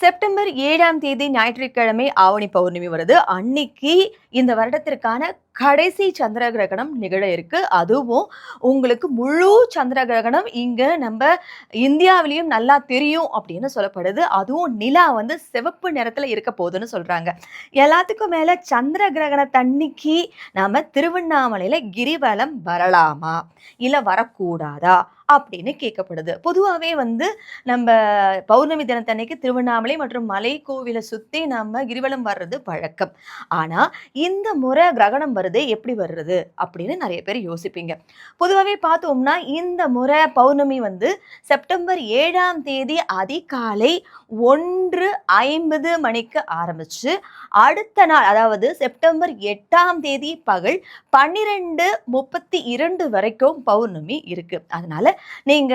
September ஏழாம் தேதி ஞாயிற்றுக்கிழமை ஆவணி பௌர்ணமி வருது. அன்னைக்கு இந்த வருடத்திற்கான கடைசி சந்திர கிரகணம் நிகழ இருக்கு. அதுவும் உங்களுக்கு முழு சந்திர கிரகணம் இங்க நம்ம இந்தியாவிலையும் நல்லா தெரியும் அப்படின்னு சொல்லப்படுது. அதுவும் நிலா வந்து சிவப்பு நிறத்துல இருக்க போகுதுன்னு சொல்றாங்க. எல்லாத்துக்கும் மேல சந்திர கிரகணத்தன்னைக்கு நாம திருவண்ணாமலையில கிரிவலம் வரலாமா? இல்ல வரக்கூடாதா? அப்படின்னு கேட்கப்படுது. பொதுவாகவே வந்து நம்ம பௌர்ணமி தினத்தன்னைக்கு திருவண்ணாமலை மற்றும் மலை கோவிலை சுற்றி நம்ம கிரிவலம் வர்றது வழக்கம் ஆனால் இந்த முறை கிரகணம் வருது எப்படி வர்றது அப்படின்னு நிறைய பேர் யோசிப்பீங்க. பொதுவாகவே பார்த்தோம்னா இந்த முறை பௌர்ணமி வந்து செப்டம்பர் ஏழாம் தேதி அதிகாலை ஒன்று ஐம்பது மணிக்கு ஆரம்பிச்சு அடுத்த நாள் அதாவது செப்டம்பர் எட்டாம் தேதி பகல் பன்னிரெண்டு முப்பத்தி இரண்டு வரைக்கும் பௌர்ணமி இருக்கு. அதனால நீங்க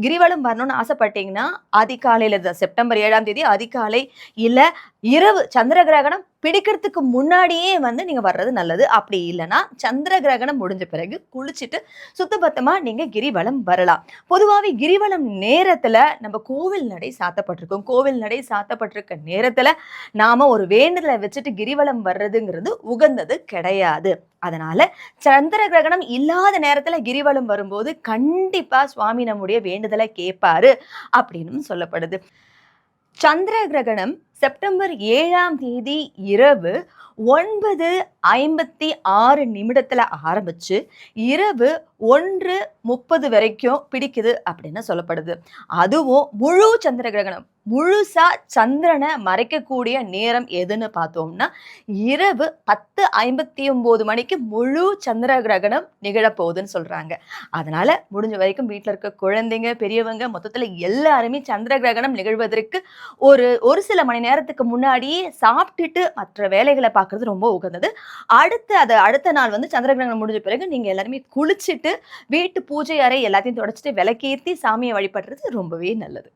கிரிவலம் வரணும்னு ஆசைப்பட்டீங்கன்னா அதிகாலையில் தான் செப்டம்பர் ஏழாம் தேதி அதிகாலை இல்லை இரவு சந்திர கிரகணம் பிடிக்கிறதுக்கு முன்னாடியே வந்து நீங்கள் வர்றது நல்லது. அப்படி இல்லைன்னா சந்திர கிரகணம் முடிஞ்ச பிறகு குளிச்சுட்டு சுத்தபத்தமாக நீங்கள் கிரிவலம் வரலாம். பொதுவாகவே கிரிவலம் நேரத்தில் நம்ம கோவில் நடை சாத்தப்பட்டிருக்கும். கோவில் நடை சாத்தப்பட்டிருக்க நேரத்தில் நாம் ஒரு வேண்டுதலை வச்சுட்டு கிரிவலம் வர்றதுங்கிறது உகந்தது கிடையாது. அதனால சந்திர கிரகணம் இல்லாத நேரத்துல கிரிவலம் வரும்போது கண்டிப்பா சுவாமி நம்முடைய வேண்டுதலை கேட்பாரு அப்படின்னு சொல்லப்படுது. சந்திர கிரகணம் செப்டம்பர் ஏழாம் தேதி இரவு ஒன்பது ஐம்பத்தி ஆறு நிமிடத்தில் ஆரம்பித்து இரவு ஒன்று முப்பது வரைக்கும் பிடிக்குது அப்படின்னு சொல்லப்படுது. அதுவும் முழு சந்திர கிரகணம் முழுசாக சந்திரனை மறைக்கக்கூடிய நேரம் எதுன்னு பார்த்தோம்னா இரவு பத்து ஐம்பத்தி ஒம்பது மணிக்கு முழு சந்திர கிரகணம் நிகழப்போகுதுன்னு சொல்கிறாங்க அதனால் முடிஞ்ச வரைக்கும் வீட்டில் இருக்க குழந்தைங்க பெரியவங்க மொத்தத்தில் எல்லாருமே சந்திர கிரகணம் நிகழ்வதற்கு ஒரு ஒரு சில மணி நேரத்துக்கு முன்னாடியே சாப்பிட்டுட்டு மற்ற வேலைகளை பார்க்குறது ரொம்ப உகந்தது. அடுத்து அது அடுத்த நாள் வந்து சந்திர கிரகணம் முடிஞ்ச பிறகு நீங்கள் எல்லாருமே குளிச்சுட்டு வீட்டு பூஜை அறை எல்லாத்தையும் தொடச்சிட்டு விளக்கேற்றி சாமியை வழிபடுறது ரொம்பவே நல்லது.